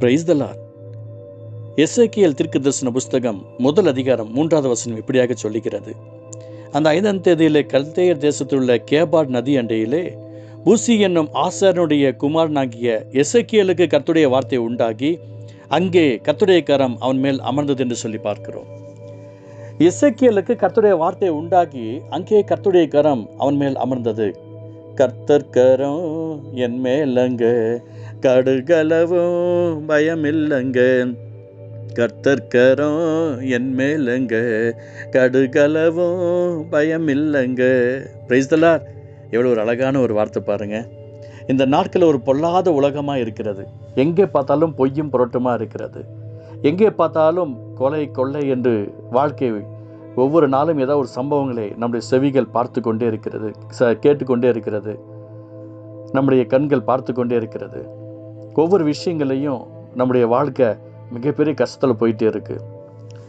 Praise the Lord திருக்கு தரிசன புஸ்தகம் முதல் அதிகாரம் மூன்றாவது வசனம் இப்படியாக சொல்லுகிறது. அந்த ஐந்தாம் தேதியிலே கல்தேயர் தேசத்தில் உள்ள கேபாட் நதி அண்டையிலே பூசி என்னும் ஆசாரனுடைய குமாரனாகிய எசக்கியலுக்கு கர்த்துடைய வார்த்தை உண்டாகி அங்கே கர்த்துடைய கரம் அவன் மேல் அமர்ந்தது என்று சொல்லி பார்க்கிறோம். எசக்கியலுக்கு கர்த்துடைய வார்த்தை உண்டாகி அங்கே கர்த்துடைய கரம் அவன் மேல் அமர்ந்தது. கர்த்தர் கரம் என் மேலங்க கடுகளவும் பயமில்லைங்க. கர்த்தர்க்கரோ என் மேலுங்க. கடுகளவும் பயமில்லைங்க. பிரைஸ்தலார் எவ்வளோ ஒரு அழகான ஒரு வார்த்தை பாருங்க. இந்த நாட்கள் ஒரு பொல்லாத உலகமாக இருக்கிறது. எங்கே பார்த்தாலும் பொய்யும் புரட்டுமாக இருக்கிறது. எங்கே பார்த்தாலும் கொலை கொள்ளை என்று வாழ்க்கை ஒவ்வொரு நாளும் ஏதோ ஒரு சம்பவங்களை நம்முடைய செவிகள் பார்த்து கொண்டே இருக்கிறது. ச கேட்டுக்கொண்டே இருக்கிறது. நம்முடைய கண்கள் பார்த்து கொண்டே இருக்கிறது. ஒவ்வொரு விஷயங்களையும் நம்முடைய வாழ்க்கை மிகப்பெரிய கஷ்டத்தில் போயிட்டே இருக்குது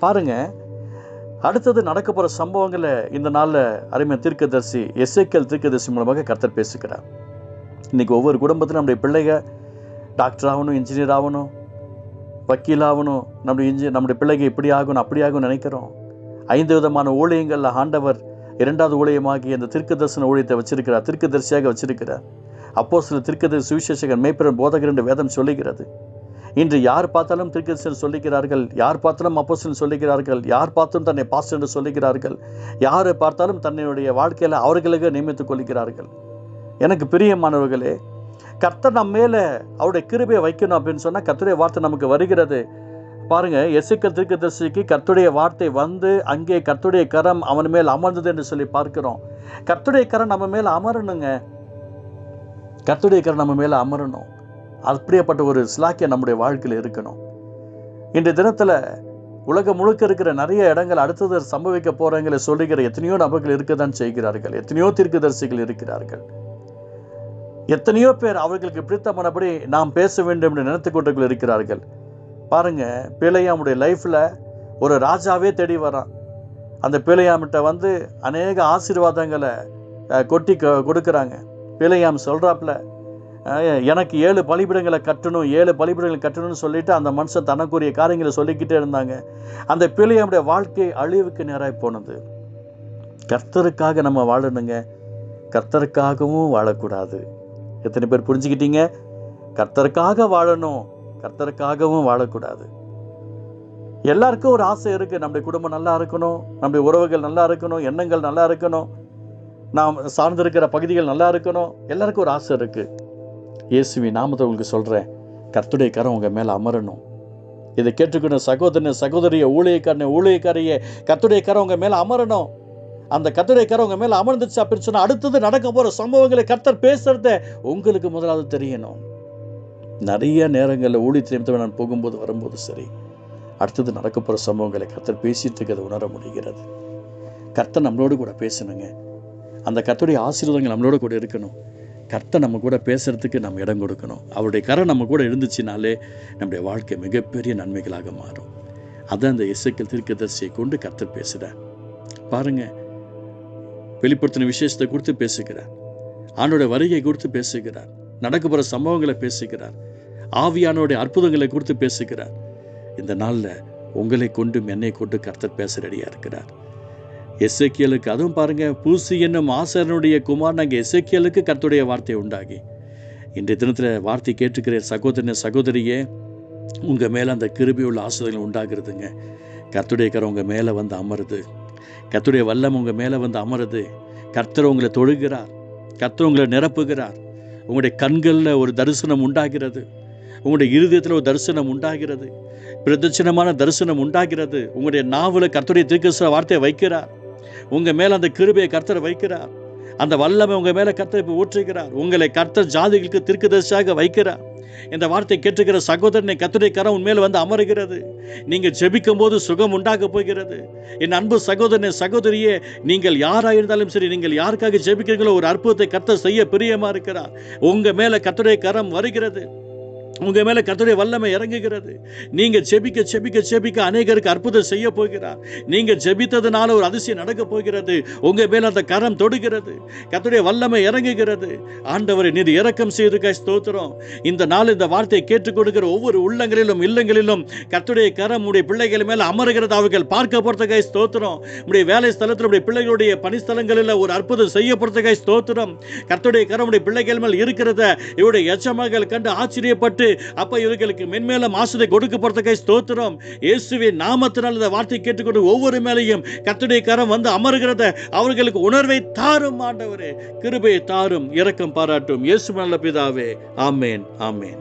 பாருங்க அடுத்தது நடக்க போகிற சம்பவங்களை இந்த நாளில் அருமை தீர்க்கதரிசி எஸ்ஐக்கல் தீர்க்கதரிசி மூலமாக கர்த்தர் பேசுகிறார். இன்றைக்கி ஒவ்வொரு குடும்பத்திலும் நம்முடைய பிள்ளைங்க டாக்டர் ஆகணும் இன்ஜினியர் ஆகணும் வக்கீல் ஆகணும் நம்முடைய இன்ஜி நம்முடைய பிள்ளைங்க இப்படி ஆகணும் அப்படி ஆகும்னு நினைக்கிறோம். ஐந்து விதமான ஊழியங்களில் ஆண்டவர் இரண்டாவது ஊழியமாகி அந்த தீர்க்கதரிசன ஊழியத்தை வச்சிருக்கிறார் தீர்க்கதரிசியாக வச்சிருக்கிறார். அப்போ சில தீர்க்கதரிசி சுவிசேஷகன் மேய்ப்பரன் போதகர் என்று வேதம் சொல்லுகிறது. இன்று யார் பார்த்தாலும் தீர்க்கதரிசன் சொல்லுகிறார்கள்? யார் பார்த்தாலும் அப்போஸ்தலன் சொல்லுகிறார்கள்? யார் பார்த்தாலும் தன்னை பாஸ்டர் என்று சொல்லுகிறார்கள்? யாரை பார்த்தாலும் தன்னுடைய வாழ்க்கையில் அவர்களுக்கு நியமித்துக் கொள்கிறார்கள். எனக்கு பிரியமானவர்களே கர்த்தர் நம்ம மேலே அவருடைய கிருபையை வைக்கணும் அப்படின்னு சொன்னால் கர்த்தருடைய வார்த்தை நமக்கு வருகிறது. பாருங்க எசுக்கல் திருக்கதர்சிக்கு கர்த்துடைய வார்த்தை வந்து அங்கே கர்த்துடைய கரம் அவன் மேல் அமர்ந்தது என்று சொல்லி பார்க்கிறோம். கர்த்துடைய கரம் நம்ம மேலே அமரணுங்க. கத்துடைய கரை நம்ம மேலே அமரணும். அப்படியேப்பட்ட ஒரு சிலாக்கியம் நம்முடைய வாழ்க்கையில் இருக்கணும். இன்றைய தினத்தில் உலகம் முழுக்க இருக்கிற நிறைய இடங்கள் அடுத்தது சம்பவிக்க போகிறவங்களை சொல்லுகிற எத்தனையோ நபர்கள் இருக்க தான் செய்கிறார்கள். எத்தனையோ தீர்க்கதரிசிகள் இருக்கிறார்கள். எத்தனையோ பேர் அவர்களுக்கு பிடித்தமானபடி நாம் பேச வேண்டும் என்று நினைத்து கொண்டவர்கள் இருக்கிறார்கள். பாருங்க பிள்ளையாமுடைய லைஃப்பில் ஒரு ராஜாவே தேடி வரான். அந்த பிள்ளையாமிட்ட வந்து அநேக ஆசீர்வாதங்களை கொட்டி கொ- பிழையாம் சொல்கிறாப்புல எனக்கு ஏழு பலிபிடங்களை கட்டணும் ஏழு பலிபிடங்களை கட்டணும்னு சொல்லிட்டு அந்த மனுஷன் தனக்குரிய காரியங்களை சொல்லிக்கிட்டே இருந்தாங்க. அந்த பிழையாமுடைய வாழ்க்கை அழிவுக்கு நேராக போனது. கர்த்தருக்காக நம்ம வாழணுங்க. கர்த்தருக்காகவும் வாழக்கூடாது. எத்தனை பேர் புரிஞ்சுக்கிட்டீங்க? கர்த்தருக்காக வாழணும் கர்த்தருக்காகவும் வாழக்கூடாது. எல்லாருக்கும் ஒரு ஆசை இருக்குது நம்முடைய குடும்பம் நல்லா இருக்கணும் நம்முடைய உறவுகள் நல்லா இருக்கணும் எண்ணங்கள் நல்லா இருக்கணும். நாம் சார்ந்திருக்கிற பகுதிகள் நல்லா இருக்கணும். எல்லாருக்கும் ஒரு ஆசை இருக்குது இயேசுவி நாமத்தை உங்களுக்கு சொல்கிறேன் கர்த்துடைய கரம் உங்கள் மேலே அமரணும். இதை கேட்டுக்கணும் சகோதரன் சகோதரிய ஊழியக்காரனை ஊழியக்காரையே கத்துடைய கரம் உங்கள் மேலே அமரணும். அந்த கத்துடைய கரம் உங்கள் மேலே அமர்ந்துச்சு அப்படின்னு சொன்னால் அடுத்தது நடக்க போகிற சம்பவங்களை கர்த்தர் பேசுகிறத உங்களுக்கு முதலாவது தெரியணும். நிறைய நேரங்களில் ஊழியத்தை நிமித்தம் நான் போகும்போது வரும்போது சரி. அடுத்தது நடக்க போகிற சம்பவங்களை கர்த்தர் பேசிட்டு இருக்கிறத உணர முடிகிறது. கர்த்தர் நம்மளோடு கூட பேசணுங்க. அந்த கத்துடைய ஆசீர்வாதங்கள் நம்மளோட கூட இருக்கணும். கர்த்தர் நம்ம கூட பேசுறதுக்கு நம்ம இடம் கொடுக்கணும். அவருடைய கரை நம்ம கூட இருந்துச்சுனாலே நம்முடைய வாழ்க்கை மிகப்பெரிய நன்மைகளாக மாறும். அதான் அந்த இசைக்கல் தீர்க்கதரிசியை கொண்டு கர்த்தர் பேசுகிறார் பாருங்க வெளிப்படுத்தின விசேஷத்தை குறித்து பேசுகிறார். ஆண்டோட வருகை குறித்து பேசுகிறார். நடக்க போகிற சம்பவங்களை பேசுகிறார். ஆவியானோடைய அற்புதங்களை குறித்து பேசுகிறார். இந்த நாளில் உங்களை கொண்டும் என்னை கொண்டு கர்த்தர் பேச ரெடியாக இருக்கிறார். எசக்கியலுக்கு அதுவும் பாருங்கள் பூசி என்னும் ஆசரனுடைய குமார் நாங்கள் எஸ்எக்கியலுக்கு கர்த்தருடைய வார்த்தை உண்டாகி இன்றைய தினத்தில் வார்த்தை கேட்டுக்கிற சகோதரன சகோதரியே உங்கள் மேலே அந்த கிருபி உள்ள ஆசிரியர்கள் உண்டாகிறதுங்க. கர்த்துடைய கரை உங்கள் மேலே வந்து அமருது. கர்த்துடைய வல்லம் உங்கள் மேலே வந்து அமருது. கர்த்தர் உங்களை தொழுகிறார். கர்த்தர் உங்களை நிரப்புகிறார். உங்களுடைய கண்களில் ஒரு தரிசனம் உண்டாகிறது. உங்களுடைய இருதயத்தில் ஒரு தரிசனம் உண்டாகிறது. பிரதட்சணமான தரிசனம் உண்டாகிறது. உங்களுடைய நாவல கர்த்துடைய தீர்க்கதரிசன வார்த்தையை வைக்கிறார். உங்கள் மேலே அந்த கிருபையை கர்த்தர் வைக்கிறார். அந்த வல்லமை உங்கள் மேலே கர்த்தர் இப்ப ஊற்றுகிறார். உங்களை கர்த்தர் ஜாதிகளுக்கு தீர்க்கதரிசியாக வைக்கிறார். இந்த வார்த்தை கேட்டுக்கிற சகோதரனை கத்துடைய கரம் உண்மையில வந்து அமருகிறது. நீங்கள் ஜெபிக்கும் போது சுகம் உண்டாக போகிறது. என் அன்பு சகோதரனே சகோதரியே நீங்கள் யாராக இருந்தாலும் சரி நீங்கள் யாருக்காக ஜெபிக்கிறீங்களோ ஒரு அற்புதத்தை கர்த்தர் செய்ய பிரியமா இருக்கிறார். உங்க மேல கத்துடைய கரம் வருகிறது. உங்க மேல கத்துடைய வல்லமை இறங்குகிறது. நீங்க ஜெபிக்க செபிக்க ஜெபிக்க அநேகருக்கு அற்புதம் செய்ய போகிறார். நீங்க ஜெபித்ததுனால ஒரு அதிசயம் நடக்க போகிறது. உங்க மேல அந்த கரம் தொடுகிறது. கத்துடைய வல்லமை இறங்குகிறது. ஆண்டவரை நீர் இறக்கம் செய்திருக்க ஸ்தோத்திரம். இந்த நாள் இந்த வார்த்தையை கேட்டுக் கொடுக்கிற ஒவ்வொரு உள்ளங்களிலும் இல்லங்களிலும் கத்துடைய கரம் உடைய பிள்ளைகள் மேல அமருகிறது. அவர்கள் பார்க்க போறதுக்காய் ஸ்தோத்திரம். உடைய வேலை ஸ்தலத்தில் உடைய பிள்ளைகளுடைய பணிஸ்தலங்களில் ஒரு அற்புதம் செய்யப்படுறதுக்காய் ஸ்தோத்திரம். கத்துடைய கரம் உடைய பிள்ளைகள் மேல் இருக்கிறத இவருடைய எச்சமகள் கண்டு ஆச்சரியப்பட்டு அப்ப இவர்களுக்கு மென்மேலும் ஆசிரியை கொடுக்கப்படுறதுக்கை ஸ்தோத்திரம். இயேசுவின் நாமத்தினால் இந்த வார்த்தை கேட்டுக்கொண்டு ஒவ்வொரு மேலையும் கத்துடைய கரம் வந்து அமர்கிறத அவர்களுக்கு உணர்வை தாரும் ஆண்டவரே. கிருபையை தாரும் இரக்கம் பாராட்டும். இயேசு நல்ல பிதாவே. ஆமேன் ஆமேன்.